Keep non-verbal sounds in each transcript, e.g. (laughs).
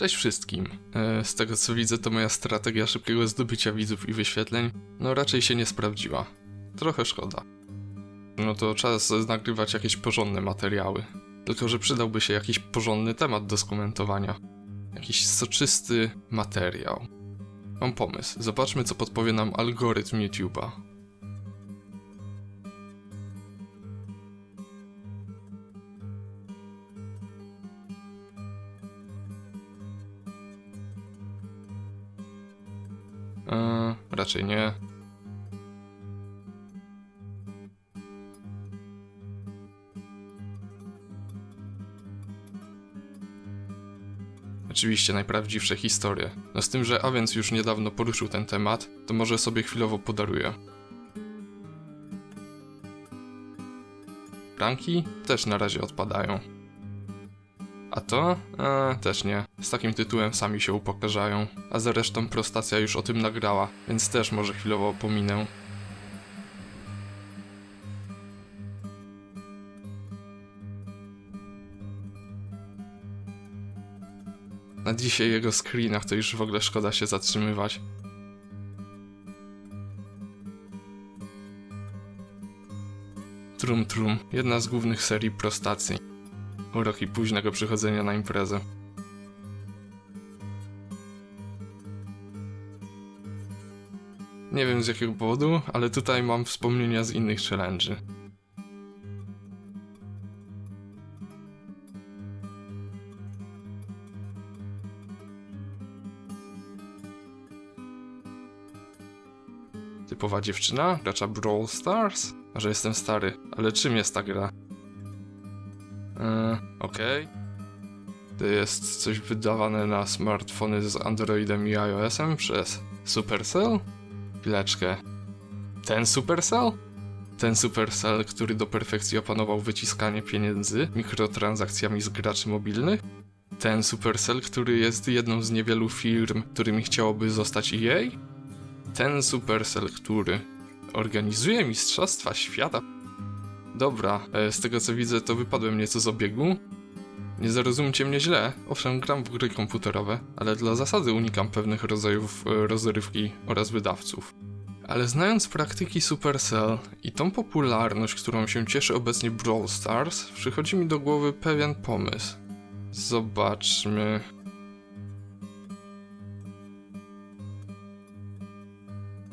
Cześć wszystkim. E, Z tego co widzę, to moja strategia szybkiego zdobycia widzów i wyświetleń, no raczej się nie sprawdziła. Trochę szkoda. No to czas nagrywać jakieś porządne materiały. Tylko, że przydałby się jakiś porządny temat do skomentowania. Jakiś soczysty materiał. Mam pomysł. Zobaczmy, co podpowie nam algorytm YouTube'a. Eee, raczej nie. Oczywiście najprawdziwsze historie. No z tym, że a więc już niedawno poruszył ten temat, to może sobie chwilowo podaruję. Pranki też na razie odpadają. A to? E, też nie. Z takim tytułem sami się upokarzają. A zresztą prostacja już o tym nagrała, więc też może chwilowo pominę. Na dzisiaj jego screenach to już w ogóle szkoda się zatrzymywać. Trum Trum, jedna z głównych serii prostacji. Uroki późnego przychodzenia na imprezę. Nie wiem z jakiego powodu, ale tutaj mam wspomnienia z innych challenge'y. Typowa dziewczyna, gracza Brawl Stars? Że jestem stary, ale czym jest ta gra? Jest coś wydawane na smartfony z Androidem i iOS-em przez Supercell? Chwileczkę. Ten Supercell? Ten Supercell, który do perfekcji opanował wyciskanie pieniędzy mikrotransakcjami z graczy mobilnych? Ten Supercell, który jest jedną z niewielu firm, którymi chciałoby zostać EA? Ten Supercell, który organizuje Mistrzostwa Świata Dobra, e, z tego co widzę, to wypadłem nieco z obiegu. Nie zrozumcie mnie źle, owszem, gram w gry komputerowe, ale dla zasady unikam pewnych rodzajów e, rozrywki oraz wydawców. Ale znając praktyki Supercell i tą popularność, którą się cieszy obecnie Brawl Stars, przychodzi mi do głowy pewien pomysł. Zobaczmy.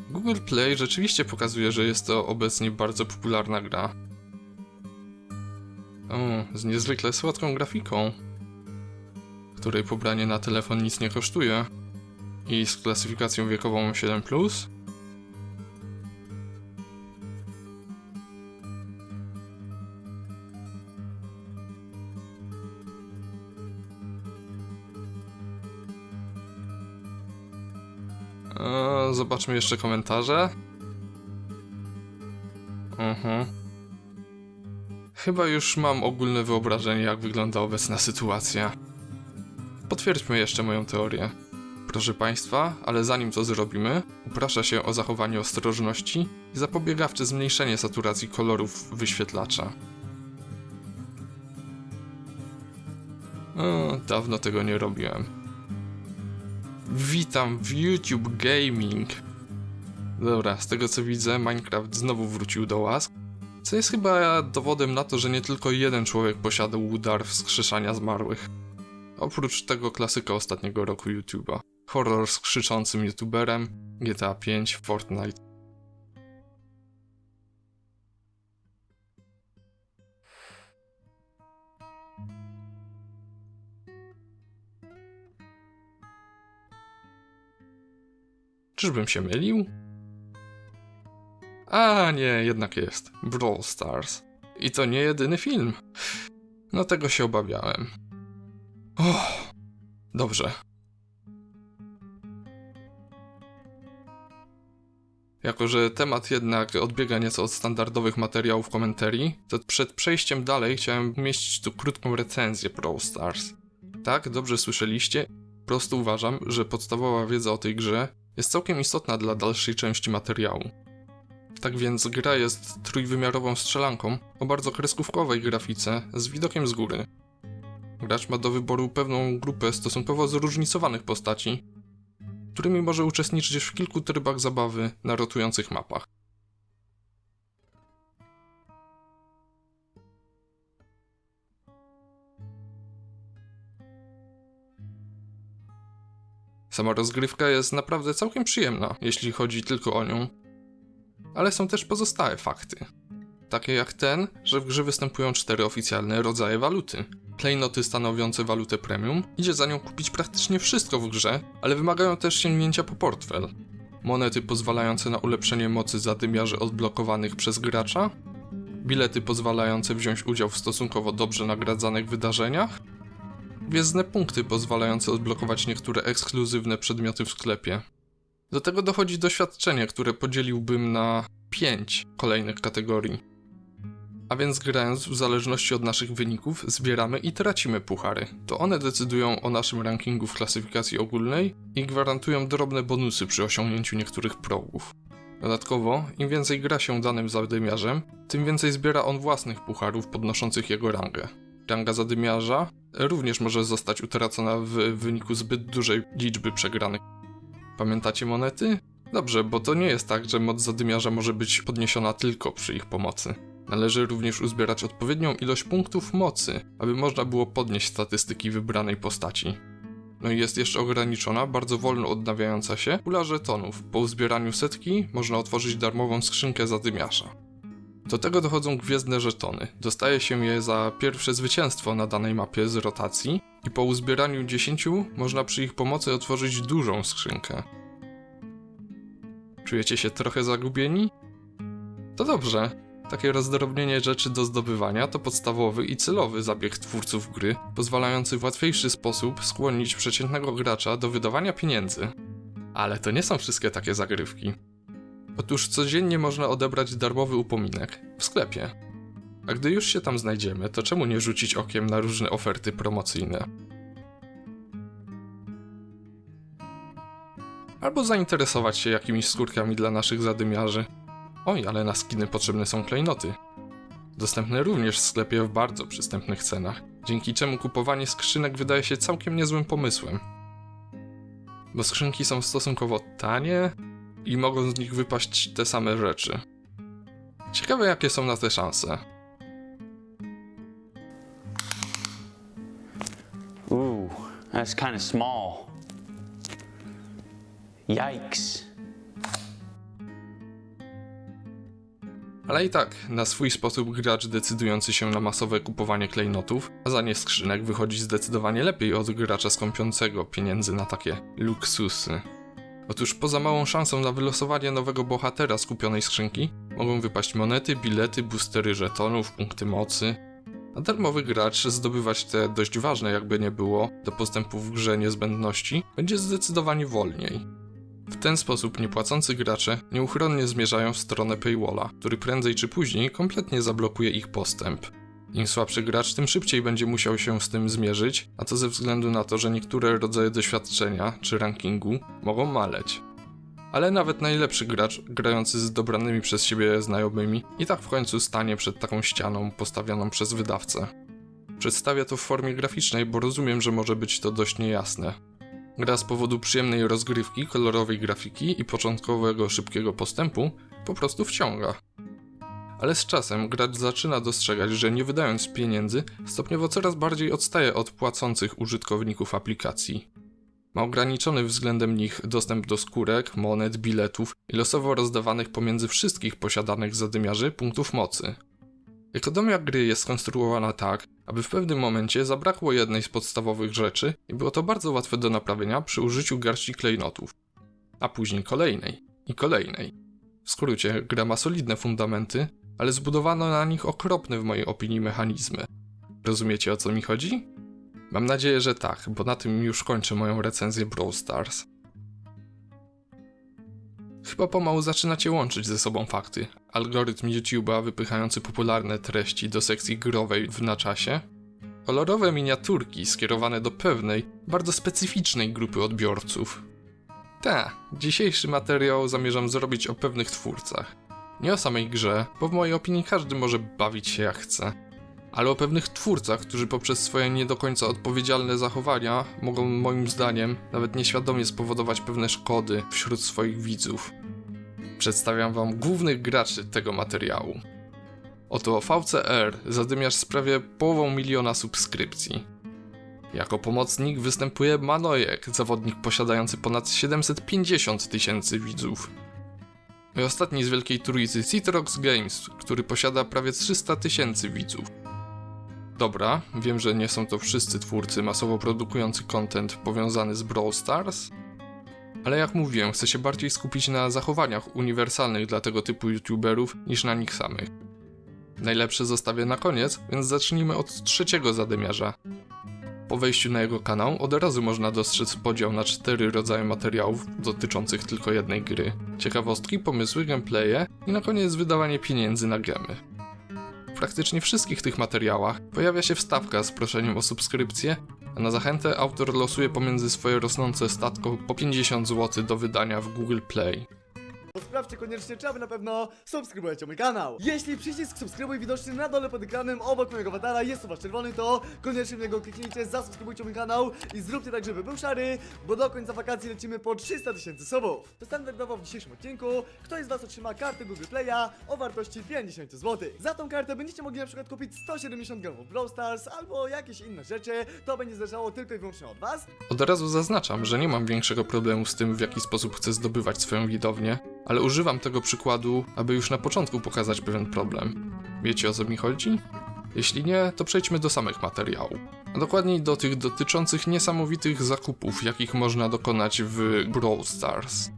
Google Play rzeczywiście pokazuje, że jest to obecnie bardzo popularna gra. Z niezwykle słodką grafiką, której pobranie na telefon nic nie kosztuje i z klasyfikacją wiekową 7+. Eee, zobaczmy jeszcze komentarze. Mhm. Chyba już mam ogólne wyobrażenie, jak wygląda obecna sytuacja. Potwierdźmy jeszcze moją teorię. Proszę Państwa, ale zanim to zrobimy, uprasza się o zachowanie ostrożności i zapobiegawcze zmniejszenie saturacji kolorów wyświetlacza. O, dawno tego nie robiłem. Witam w YouTube Gaming. Dobra, z tego co widzę, Minecraft znowu wrócił do łask. Co jest chyba dowodem na to, że nie tylko jeden człowiek posiadał dar wskrzeszania zmarłych. Oprócz tego klasyka ostatniego roku YouTube'a. Horror z krzyczącym YouTuberem, GTA 5, Fortnite. Czyżbym się mylił? A nie, jednak jest. Brawl Stars. I to nie jedyny film. No tego się obawiałem. Oh, dobrze. Jako, że temat jednak odbiega nieco od standardowych materiałów komentarii, to przed przejściem dalej chciałem umieścić tu krótką recenzję Brawl Stars. Tak, dobrze słyszeliście. Po prostu uważam, że podstawowa wiedza o tej grze jest całkiem istotna dla dalszej części materiału. Tak więc gra jest trójwymiarową strzelanką o bardzo kreskówkowej grafice z widokiem z góry. gracz ma do wyboru pewną grupę stosunkowo zróżnicowanych postaci, którymi może uczestniczyć w kilku trybach zabawy na rotujących mapach. Sama rozgrywka jest naprawdę całkiem przyjemna, jeśli chodzi tylko o nią. Ale są też pozostałe fakty. Takie jak ten, że w grze występują cztery oficjalne rodzaje waluty. Klejnoty stanowiące walutę premium, idzie za nią kupić praktycznie wszystko w grze, ale wymagają też sięgnięcia po portfel. Monety pozwalające na ulepszenie mocy zadymiarzy odblokowanych przez gracza, bilety pozwalające wziąć udział w stosunkowo dobrze nagradzanych wydarzeniach, gwiezdne punkty pozwalające odblokować niektóre ekskluzywne przedmioty w sklepie. Do tego dochodzi doświadczenie, które podzieliłbym na 5 kolejnych kategorii. A więc grając w zależności od naszych wyników zbieramy i tracimy puchary. To one decydują o naszym rankingu w klasyfikacji ogólnej i gwarantują drobne bonusy przy osiągnięciu niektórych progów. Dodatkowo, im więcej gra się danym zadymiarzem, tym więcej zbiera on własnych pucharów podnoszących jego rangę. Ranga zadymiarza również może zostać utracona w wyniku zbyt dużej liczby przegranych. Pamiętacie monety? Dobrze, bo to nie jest tak, że moc zadymiarza może być podniesiona tylko przy ich pomocy. Należy również uzbierać odpowiednią ilość punktów mocy, aby można było podnieść statystyki wybranej postaci. No i jest jeszcze ograniczona, bardzo wolno odnawiająca się pula żetonów. Po uzbieraniu setki można otworzyć darmową skrzynkę zadymiarza. Do tego dochodzą gwiezdne żetony. Dostaje się je za pierwsze zwycięstwo na danej mapie z rotacji i po uzbieraniu 10 można przy ich pomocy otworzyć dużą skrzynkę. Czujecie się trochę zagubieni? To dobrze. Takie rozdrobnienie rzeczy do zdobywania to podstawowy i celowy zabieg twórców gry, pozwalający w łatwiejszy sposób skłonić przeciętnego gracza do wydawania pieniędzy. Ale to nie są wszystkie takie zagrywki. Otóż codziennie można odebrać darmowy upominek w sklepie. A gdy już się tam znajdziemy, to czemu nie rzucić okiem na różne oferty promocyjne? Albo zainteresować się jakimiś skórkami dla naszych zadymiarzy. Oj, ale na skiny potrzebne są klejnoty. Dostępne również w sklepie w bardzo przystępnych cenach, dzięki czemu kupowanie skrzynek wydaje się całkiem niezłym pomysłem. Bo skrzynki są stosunkowo tanie i mogą z nich wypaść te same rzeczy. Ciekawe jakie są na te szanse. Ooh, that's kind of small. Yikes. Ale i tak, na swój sposób gracz decydujący się na masowe kupowanie klejnotów, a za nie skrzynek wychodzi zdecydowanie lepiej od gracza skąpiącego pieniędzy na takie luksusy. Otóż poza małą szansą na wylosowanie nowego bohatera z kupionej skrzynki, mogą wypaść monety, bilety, boostery żetonów, punkty mocy. A darmowy gracz zdobywać te dość ważne, jakby nie było, do postępu w grze niezbędności, będzie zdecydowanie wolniej. W ten sposób niepłacący gracze nieuchronnie zmierzają w stronę paywalla, który prędzej czy później kompletnie zablokuje ich postęp. Im słabszy gracz, tym szybciej będzie musiał się z tym zmierzyć, a to ze względu na to, że niektóre rodzaje doświadczenia czy rankingu mogą maleć. Ale nawet najlepszy gracz, grający z dobranymi przez siebie znajomymi, i tak w końcu stanie przed taką ścianą postawioną przez wydawcę. Przedstawię to w formie graficznej, bo rozumiem, że może być to dość niejasne. Gra z powodu przyjemnej rozgrywki, kolorowej grafiki i początkowego szybkiego postępu po prostu wciąga. Ale z czasem gracz zaczyna dostrzegać, że nie wydając pieniędzy, stopniowo coraz bardziej odstaje od płacących użytkowników aplikacji. Ma ograniczony względem nich dostęp do skórek, monet, biletów i losowo rozdawanych pomiędzy wszystkich posiadanych zadymiarzy punktów mocy. Ekonomia gry jest skonstruowana tak, aby w pewnym momencie zabrakło jednej z podstawowych rzeczy i było to bardzo łatwe do naprawienia przy użyciu garści klejnotów, a później kolejnej i kolejnej. W skrócie, gra ma solidne fundamenty, ale zbudowano na nich okropne w mojej opinii mechanizmy. Rozumiecie o co mi chodzi? Mam nadzieję, że tak, bo na tym już kończę moją recenzję Brawl Stars. Chyba pomału zaczynacie łączyć ze sobą fakty. Algorytm YouTube'a wypychający popularne treści do sekcji growej w na czasie. Kolorowe miniaturki skierowane do pewnej, bardzo specyficznej grupy odbiorców. Ta, dzisiejszy materiał zamierzam zrobić o pewnych twórcach. Nie o samej grze, bo w mojej opinii każdy może bawić się jak chce. ale o pewnych twórcach, którzy poprzez swoje nie do końca odpowiedzialne zachowania mogą moim zdaniem nawet nieświadomie spowodować pewne szkody wśród swoich widzów. Przedstawiam wam głównych graczy tego materiału. Oto VCR, zadymiarz z prawie połową miliona subskrypcji. Jako pomocnik występuje Manojek, zawodnik posiadający ponad 750 tysięcy widzów. Ostatni z wielkiej trójcy Citrox Games, który posiada prawie 300 tysięcy widzów. Dobra, wiem, że nie są to wszyscy twórcy masowo produkujący content powiązany z Brawl Stars, ale jak mówiłem, chcę się bardziej skupić na zachowaniach uniwersalnych dla tego typu youtuberów niż na nich samych. Najlepsze zostawię na koniec, więc zacznijmy od trzeciego zadymiarza. Po wejściu na jego kanał od razu można dostrzec podział na cztery rodzaje materiałów dotyczących tylko jednej gry. Ciekawostki, pomysły, gameplaye i na koniec wydawanie pieniędzy na gemy. W praktycznie wszystkich tych materiałach pojawia się wstawka z proszeniem o subskrypcję, a na zachętę autor losuje pomiędzy swoje rosnące statko po 50 zł do wydania w Google Play. To sprawdźcie koniecznie, czy aby na pewno subskrybujecie mój kanał. Jeśli przycisk subskrybuj widoczny na dole pod ekranem obok mojego awatara jest u was czerwony, to koniecznie w niego kliknijcie, zasubskrybujcie mój kanał i zróbcie tak, żeby był szary, bo do końca wakacji lecimy po 300 tysięcy subów. To standardowo w dzisiejszym odcinku ktoś z was otrzyma kartę Google Play'a o wartości 50 zł. Za tą kartę będziecie mogli na przykład kupić 170 gramów Brawl Stars albo jakieś inne rzeczy, to będzie zależało tylko i wyłącznie od was. Od razu zaznaczam, że nie mam większego problemu z tym, w jaki sposób chcę zdobywać swoją widownię, ale używam tego przykładu, aby już na początku pokazać pewien problem. Wiecie o co mi chodzi? Jeśli nie, to przejdźmy do samych materiałów. A dokładniej do tych dotyczących niesamowitych zakupów, jakich można dokonać w Brawl Stars.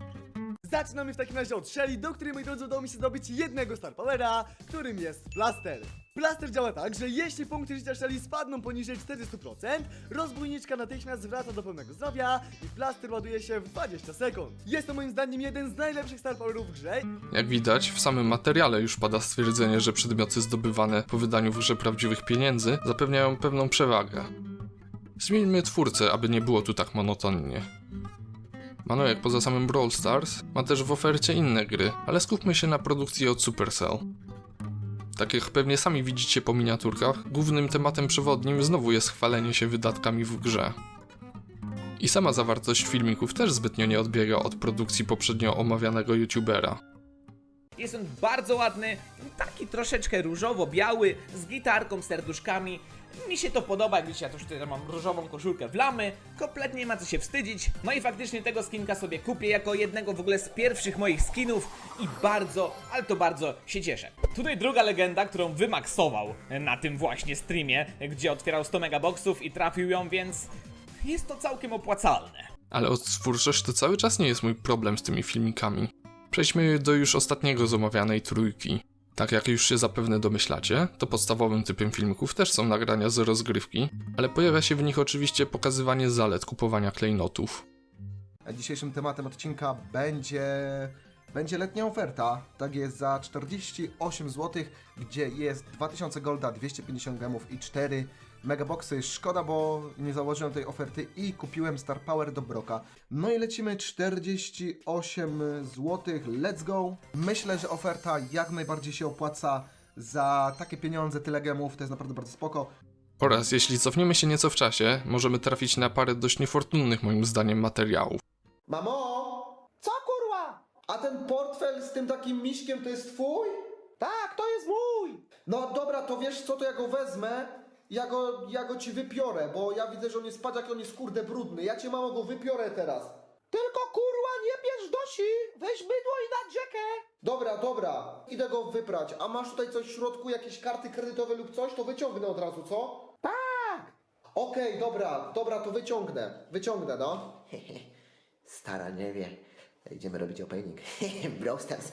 Zaczynamy w takim razie od Shelly, do której moi drodzy udało mi się zdobyć jednego Star Powera, którym jest Blaster. Blaster działa tak, że jeśli punkty życia Shelly spadną poniżej 400%, rozbójniczka natychmiast wraca do pełnego zdrowia i Blaster ładuje się w 20 sekund. Jest to moim zdaniem jeden z najlepszych Star Powerów w grze Jak widać, w samym materiale już pada stwierdzenie, że przedmioty zdobywane po wydaniu w grze prawdziwych pieniędzy zapewniają pewną przewagę. Zmieńmy twórcę, aby nie było tu tak monotonnie. Manojek poza samym Brawl Stars ma też w ofercie inne gry, ale skupmy się na produkcji od Supercell. Tak jak pewnie sami widzicie po miniaturkach, głównym tematem przewodnim znowu jest chwalenie się wydatkami w grze. I sama zawartość filmików też zbytnio nie odbiega od produkcji poprzednio omawianego youtubera. Jest on bardzo ładny, taki troszeczkę różowo-biały, z gitarką, serduszkami. Mi się to podoba, jak widzicie, ja też tutaj mam różową koszulkę w lamy, kompletnie nie ma co się wstydzić. No i faktycznie tego skinka sobie kupię jako jednego w ogóle z pierwszych moich skinów i bardzo, ale to bardzo się cieszę. Tutaj druga legenda, którą wymaksował na tym właśnie streamie, gdzie otwierał 100 megaboxów i trafił ją, więc jest to całkiem opłacalne. Ale odtwórczość to cały czas nie jest mój problem z tymi filmikami. Przejdźmy do już ostatniego z omawianej trójki. Tak jak już się zapewne domyślacie, to podstawowym typem filmików też są nagrania z rozgrywki, ale pojawia się w nich oczywiście pokazywanie zalet kupowania klejnotów. Dzisiejszym tematem odcinka będzie, będzie letnia oferta. Tak jest za 48 zł, gdzie jest 2000 golda, 250 gemów i 4 megaboxy. Szkoda, bo nie założyłem tej oferty i kupiłem Star Power do Broka. No i lecimy 48 zł. Let's go. Myślę, że oferta jak najbardziej się opłaca. Za takie pieniądze, tyle gemów, to jest naprawdę bardzo spoko. Oraz jeśli cofniemy się nieco w czasie, możemy trafić na parę dość niefortunnych moim zdaniem materiałów. Mamo! Co kurwa? A ten portfel z tym takim miśkiem to jest twój? Tak, to jest mój! No dobra, to wiesz co, to ja go wezmę, ja go, ja go ci wypiorę, bo ja widzę, że on jest padziak, on jest kurde brudny. Ja cię mamo go wypiorę teraz. Tylko kurwa nie bierz dosi, weź bydło i na dziekę. Dobra, dobra, idę go wyprać. A masz tutaj coś w środku, jakieś karty kredytowe lub coś, to wyciągnę od razu, co? Tak! Okej, dobra, dobra, to wyciągnę, wyciągnę, no. (laughs) Stara nie wie. Idziemy robić opening. (laughs) Brawl Stars.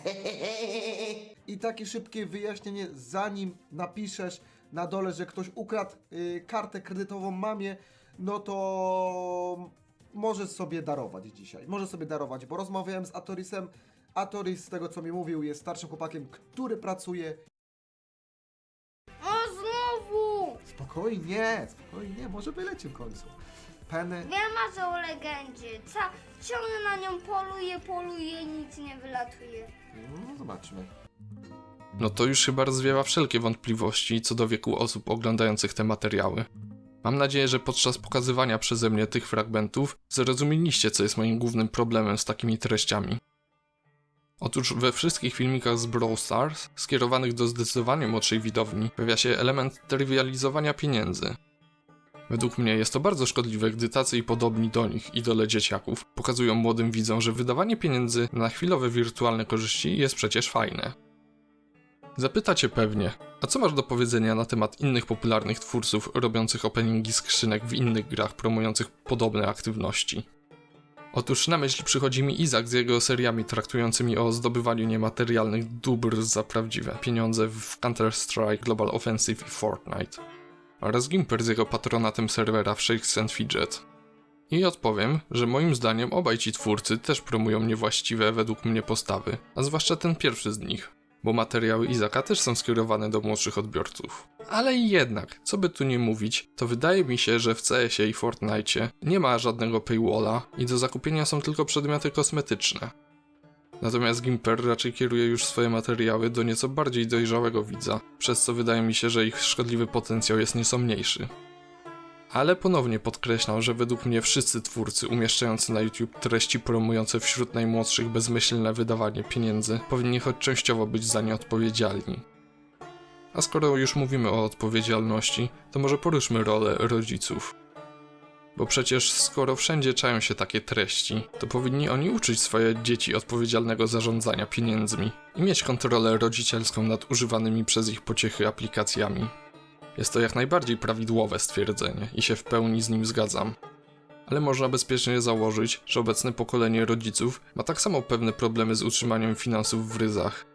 (laughs) I takie szybkie wyjaśnienie, zanim napiszesz na dole, że ktoś ukradł y, kartę kredytową mamie, no to możesz sobie darować dzisiaj. Możesz sobie darować, bo rozmawiałem z Atorisem. Atoris, z tego co mi mówił, jest starszym chłopakiem, który pracuje. O, znowu! Spokojnie, spokojnie, może wyleci w końcu. Penny. Wiem masz o legendzie. Ca ciągle na nią poluje, poluje i nic nie wylatuje. No, zobaczmy. No to już chyba rozwiewa wszelkie wątpliwości co do wieku osób oglądających te materiały. Mam nadzieję, że podczas pokazywania przeze mnie tych fragmentów zrozumieliście, co jest moim głównym problemem z takimi treściami. Otóż we wszystkich filmikach z Brawl Stars, skierowanych do zdecydowanie młodszej widowni, pojawia się element trywializowania pieniędzy. Według mnie jest to bardzo szkodliwe, gdy tacy i podobni do nich idole dzieciaków pokazują młodym widzom, że wydawanie pieniędzy na chwilowe wirtualne korzyści jest przecież fajne. Zapytacie pewnie, a co masz do powiedzenia na temat innych popularnych twórców robiących openingi skrzynek w innych grach promujących podobne aktywności? Otóż na myśl przychodzi mi Izak z jego seriami traktującymi o zdobywaniu niematerialnych dóbr za prawdziwe pieniądze w Counter-Strike Global Offensive i Fortnite. Oraz Gimper z jego patronatem serwera w Shakes and Fidget. I odpowiem, że moim zdaniem obaj ci twórcy też promują niewłaściwe według mnie postawy, a zwłaszcza ten pierwszy z nich, bo materiały Izaka też są skierowane do młodszych odbiorców. Ale jednak, co by tu nie mówić, to wydaje mi się, że w CS-ie i Fortnite nie ma żadnego paywalla i do zakupienia są tylko przedmioty kosmetyczne. Natomiast Gimper raczej kieruje już swoje materiały do nieco bardziej dojrzałego widza, przez co wydaje mi się, że ich szkodliwy potencjał jest nieco mniejszy. Ale ponownie podkreślam, że według mnie wszyscy twórcy umieszczający na YouTube treści promujące wśród najmłodszych bezmyślne wydawanie pieniędzy powinni choć częściowo być za nie odpowiedzialni. A skoro już mówimy o odpowiedzialności, to może poruszmy rolę rodziców. Bo przecież skoro wszędzie czają się takie treści, to powinni oni uczyć swoje dzieci odpowiedzialnego zarządzania pieniędzmi i mieć kontrolę rodzicielską nad używanymi przez ich pociechy aplikacjami. Jest to jak najbardziej prawidłowe stwierdzenie i się w pełni z nim zgadzam. Ale można bezpiecznie założyć, że obecne pokolenie rodziców ma tak samo pewne problemy z utrzymaniem finansów w ryzach.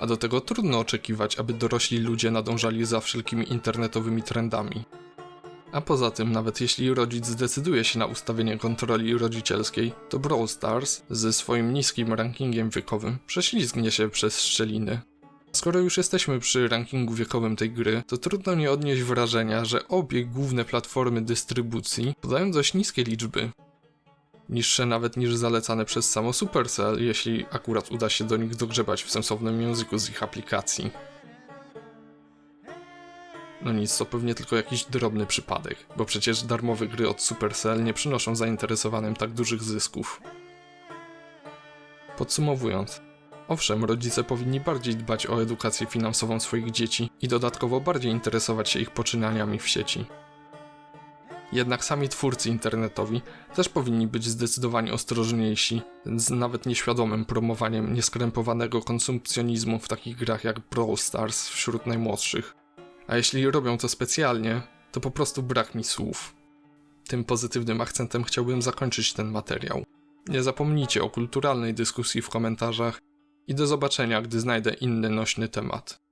A do tego trudno oczekiwać, aby dorośli ludzie nadążali za wszelkimi internetowymi trendami. A poza tym, nawet jeśli rodzic zdecyduje się na ustawienie kontroli rodzicielskiej, to Brawl Stars ze swoim niskim rankingiem wiekowym prześlizgnie się przez szczeliny. Skoro już jesteśmy przy rankingu wiekowym tej gry, to trudno nie odnieść wrażenia, że obie główne platformy dystrybucji podają dość niskie liczby. Niższe nawet niż zalecane przez samo Supercell, jeśli akurat uda się do nich dogrzebać w sensownym języku z ich aplikacji. No nic, to pewnie tylko jakiś drobny przypadek, bo przecież darmowe gry od Supercell nie przynoszą zainteresowanym tak dużych zysków. Podsumowując, owszem, rodzice powinni bardziej dbać o edukację finansową swoich dzieci i dodatkowo bardziej interesować się ich poczynaniami w sieci. Jednak sami twórcy internetowi też powinni być zdecydowanie ostrożniejsi z nawet nieświadomym promowaniem nieskrępowanego konsumpcjonizmu w takich grach jak Brawl Stars wśród najmłodszych. A jeśli robią to specjalnie, to po prostu brak mi słów. Tym pozytywnym akcentem chciałbym zakończyć ten materiał. Nie zapomnijcie o kulturalnej dyskusji w komentarzach i do zobaczenia, gdy znajdę inny nośny temat.